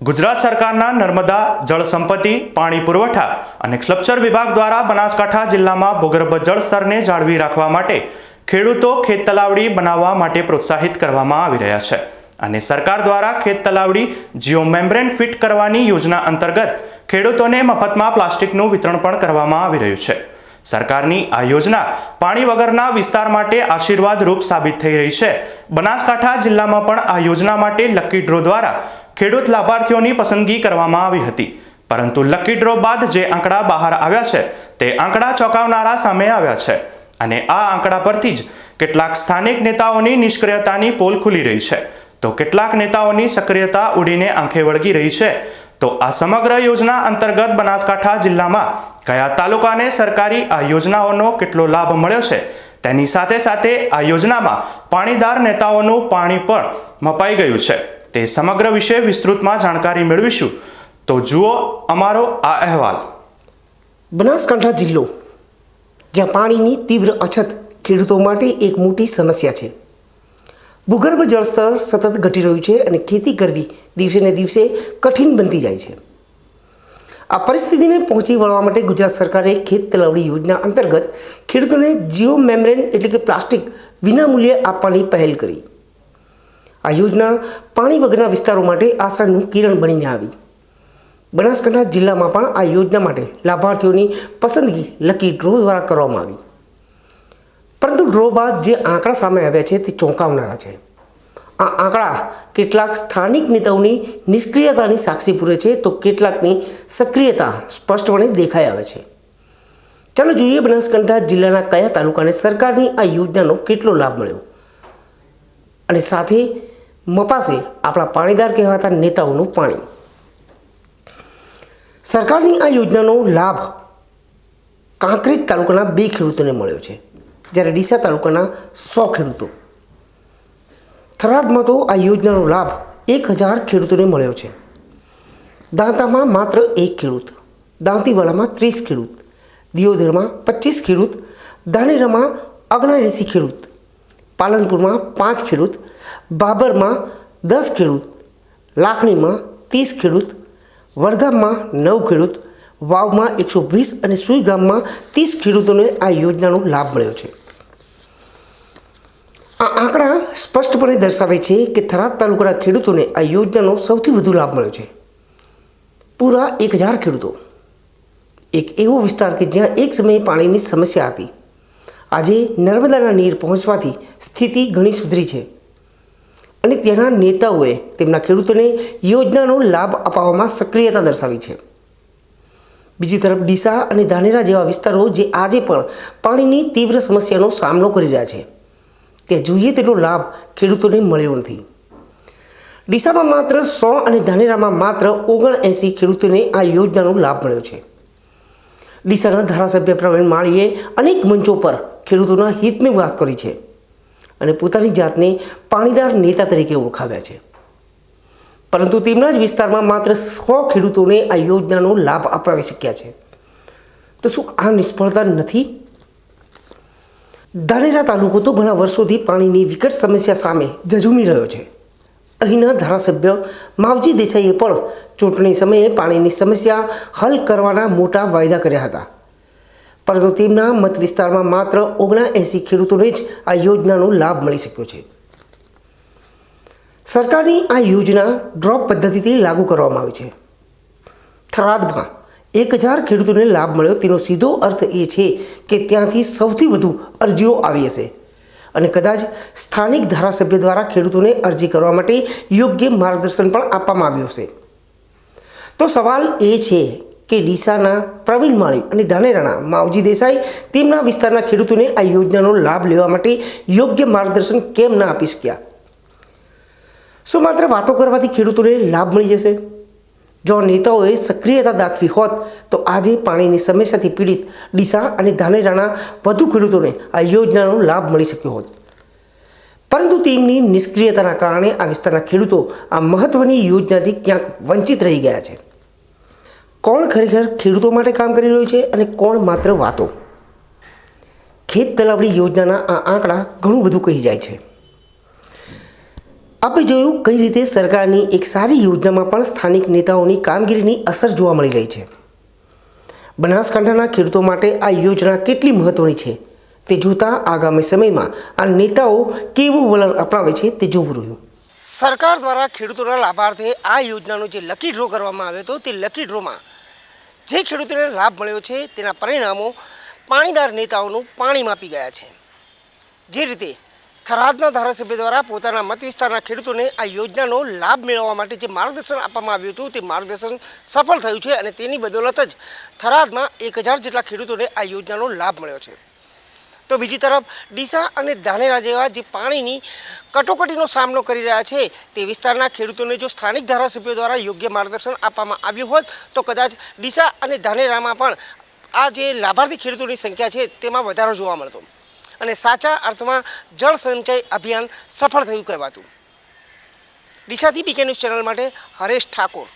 ગુજરાત સરકારના નર્મદા, જળ સંપત્તિ, પાણી પુરવઠા અને સ્લપચર વિભાગ દ્વારા બનાસકાંઠા જિલ્લામાં ભૂગર્ભ જળ સ્તરને જાળવી રાખવા માટે ખેડૂતો ખેત તલાવડી બનાવવા માટે પ્રોત્સાહિત કરવામાં આવી રહ્યા છે. અને સરકાર દ્વારા ખેત તલાવડી જીઓ મેમ્બ્રેન ફિટ કરવાની યોજના અંતર્ગત ખેડૂતોને મફતમાં પ્લાસ્ટિકનું વિતરણ પણ કરવામાં આવી રહ્યું છે. સરકારની આ યોજના પાણી વગરના વિસ્તાર માટે આશીર્વાદરૂપ સાબિત થઈ રહી છે. બનાસકાંઠા જિલ્લામાં પણ આ યોજના માટે લકી ડ્રો દ્વારા ખેડૂત લાભાર્થીઓની પસંદગી કરવામાં આવી હતી. પરંતુ લકી ડ્રો બાદ જે આંકડા બહાર આવ્યા છે, તે આંકડા ચોંકાવનારા સામે આવ્યા છે. અને આ આંકડા પરથી જ કેટલાક સ્થાનિક નેતાઓની નિષ્ક્રિયતાની પોલ ખુલી રહી છે. તો કેટલાક નેતાઓની સક્રિયતા ઉડીને આંખે વળગી રહી છે. તો આ સમગ્ર યોજના અંતર્ગત બનાસકાંઠા જિલ્લામાં કયા તાલુકાને સરકારી આ યોજનાઓનો કેટલો લાભ મળ્યો છે, તેની સાથે સાથે આ યોજનામાં પાણીદાર નેતાઓનું પાણી પણ મપાઈ ગયું છે. તે સમગ્ર વિશે વિસ્તૃતમાં જાણકારી મેળવીશું. તો જુઓ અમારો આ અહેવાલ. બનાસકાંઠા જિલ્લો, જ્યાં પાણીની તીવ્ર અછત ખેડૂતો માટે એક મોટી સમસ્યા છે. ભૂગર્ભ જળસ્તર સતત ઘટી રહ્યું છે અને ખેતી કરવી દિવસે ને દિવસે કઠિન બનતી જાય છે. આ પરિસ્થિતિને પહોંચી વળવા માટે ગુજરાત સરકારે ખેત તલાવડી યોજના અંતર્ગત ખેડૂતોને જીઓ મેમરેન એટલે કે પ્લાસ્ટિક વિનામૂલ્યે આપવાની પહેલ કરી. આ યોજના પાણી વગરના વિસ્તારો માટે આશાનું કિરણ બનીને આવી. બનાસકાંઠા જિલ્લામાં પણ આ યોજના માટે લાભાર્થીઓની પસંદગી લકી ડ્રો દ્વારા કરવામાં આવી. પરંતુ ડ્રો બાદ જે આંકડા સામે આવ્યા છે તે ચોંકાવનારા છે. આ આંકડા કેટલાક સ્થાનિક નેતાઓની નિષ્ક્રિયતાની સાક્ષી પૂરે છે તો કેટલાકની સક્રિયતા સ્પષ્ટપણે દેખાઈ આવે છે. ચાલો જોઈએ બનાસકાંઠા જિલ્લાના કયા તાલુકાને સરકારની આ યોજનાનો કેટલો લાભ મળ્યો? અને સાથે મપાશે આપણા પાણીદાર કહેવાતા નેતાઓનું પાણી. સરકારની આ યોજનાનો લાભ કાંકરેજ તાલુકાના બે ખેડૂતોને મળ્યો છે, જ્યારે ડીસા તાલુકાના સો ખેડૂતો. થરાદમાં તો આ યોજનાનો લાભ એક હજાર ખેડૂતોને મળ્યો છે. દાંતામાં માત્ર એક ખેડૂત, દાંતીવાડામાં ત્રીસ ખેડૂત, દિયોદરમાં પચીસ ખેડૂત, ધાનેરામાં ઓગણએંસી ખેડૂત, પાલનપુરમાં પાંચ ખેડૂત બાબરમાં દસ ખેડૂત, લાખણીમાં ત્રીસ ખેડૂત, વડગામમાં નવ ખેડૂત, વાવમાં એકસો વીસ અને સુઈ ગામમાં ત્રીસ ખેડૂતોને આ યોજનાનો લાભ મળ્યો છે. આ આંકડા સ્પષ્ટપણે દર્શાવે છે કે થરાદ તાલુકાના ખેડૂતોને આ યોજનાનો સૌથી વધુ લાભ મળ્યો છે. પૂરા એક હજાર ખેડૂતો. એક એવો વિસ્તાર કે જ્યાં એક સમયે પાણીની સમસ્યા હતી. આજે નર્મદાના નીર પહોંચવાથી સ્થિતિ ઘણી સુધરી છે. અને તેના નેતાઓએ તેમના ખેડૂતોને યોજનાનો લાભ અપાવવામાં સક્રિયતા દર્શાવી છે. બીજી તરફ ડીસા અને ધાનેરા જેવા વિસ્તારો જે આજે પણ પાણીની તીવ્ર સમસ્યાનો સામનો કરી રહ્યા છે ત્યાં જોઈએ તેટલો લાભ ખેડૂતોને મળ્યો નથી. ડીસામાં માત્ર સો અને ધાનેરામાં માત્ર ઓગણએંસી ખેડૂતોને આ યોજનાનો લાભ મળ્યો છે. ડીસાના ધારાસભ્ય પ્રવીણ માળીએ અનેક મંચો પર ખેડૂતોના હિતની વાત કરી છે. અને પોતાની જાતને પાણીદાર નેતા તરીકે ઓળખાવ્યા છે. પરંતુ તેમના જ વિસ્તારમાં માત્ર સો ખેડૂતોને આ યોજનાનો લાભ અપાવી શક્યા છે. તો શું આ નિષ્ફળતા નથી? ધાનેરા તાલુકો તો ઘણા વર્ષોથી પાણીની વિકટ સમસ્યા સામે ઝઝૂમી રહ્યો છે. અહીંના ધારાસભ્ય માવજી દેસાઈએ પણ ચૂંટણી સમયે પાણીની સમસ્યા હલ કરવાના મોટા વાયદા કર્યા હતા. પરંતુ તેમના મત વિસ્તારમાં માત્ર ઓગણએંસી ખેડૂતોને જ આ યોજનાનો લાભ મળી શક્યો છે. સરકારની આ યોજના ડ્રોપ પદ્ધતિથી લાગુ કરવામાં આવી છે. થરાદમાં એક હજાર ખેડૂતોને લાભ મળ્યો તેનો સીધો અર્થ એ છે કે ત્યાંથી સૌથી વધુ અરજીઓ આવી હશે. અને કદાચ સ્થાનિક ધારાસભ્ય દ્વારા ખેડૂતોને અરજી કરવા માટે યોગ્ય માર્ગદર્શન પણ આપવામાં આવ્યું હશે. તો સવાલ એ છે કે ડીસાના પ્રવીણ માળી અને ધાનેરાના માવજી દેસાઈ તેમના વિસ્તારના ખેડૂતોને આ યોજનાનો લાભ લેવા માટે યોગ્ય માર્ગદર્શન કેમ ના આપી શક્યા? શું માત્ર વાતો કરવાથી ખેડૂતોને લાભ મળી જશે? જો નેતાઓએ સક્રિયતા દાખવી હોત, તો આજે પાણીની સમસ્યાથી પીડિત ડીસા અને ધાનેરાના વધુ ખેડૂતોને આ યોજનાનો લાભ મળી શક્યો હોત. પરંતુ તેમની નિષ્ક્રિયતાના કારણે આ વિસ્તારના ખેડૂતો આ મહત્વની યોજનાથી ક્યાંક વંચિત રહી ગયા છે. કોણ ખરેખર ખેડૂતો માટે કામ કરી રહ્યું છે અને કોણ માત્ર વાતો? ખેત તલાવડી યોજનાના આ આંકડા ઘણું બધું કહી જાય છે. આપણે જોયું કઈ રીતે સરકારની એક સારી યોજનામાં પણ સ્થાનિક નેતાઓની કામગીરીની અસર જોવા મળી રહી છે. બનાસકાંઠાના ખેડૂતો માટે આ યોજના કેટલી મહત્વની છે તે જોતાં આગામી સમયમાં આ નેતાઓ કેવું વલણ અપનાવે છે તે જોવું રહ્યું. સરકાર દ્વારા ખેડૂતોના લાભાર્થે આ યોજનાનો જે લકી ડ્રો કરવામાં આવ્યો હતો, તે લકી ડ્રોમાં જે ખેડૂતોને લાભ મળ્યો છે, તેના પરિણામો પાણીદાર નેતાઓનું પાણી માપી ગયા છે. જે રીતે થરાદના ધારાસભ્ય દ્વારા પોતાના મત વિસ્તારના ખેડૂતોને આ યોજનાનો લાભ મેળવવા માટે જે માર્ગદર્શન આપવામાં આવ્યું હતું, તે માર્ગદર્શન સફળ થયું છે અને તેની બદોલત જ થરાદમાં એક હજાર જેટલા ખેડૂતોને આ યોજનાનો લાભ મળ્યો છે. તો બીજી તરફ ડીસા અને ધાનેરા જેવા જે પાણીની કટોકટીનો સામનો કરી રહ્યા છે, તે વિસ્તારના ખેડૂતોને જો સ્થાનિક ધારાસભ્યો દ્વારા યોગ્ય માર્ગદર્શન આપવામાં આવ્યું હોત, તો કદાચ ડીસા અને ધાનેરામાં પણ આ જે લાભાર્થી ખેડૂતોની સંખ્યા છે, તેમાં વધારો જોવા મળતો. અને સાચા અર્થમાં જળ સંચય અભિયાન સફળ થયું કહેવાતું. ડીસાથી બીકે ન્યૂઝ ચેનલ માટે હરેશ ઠાકોર.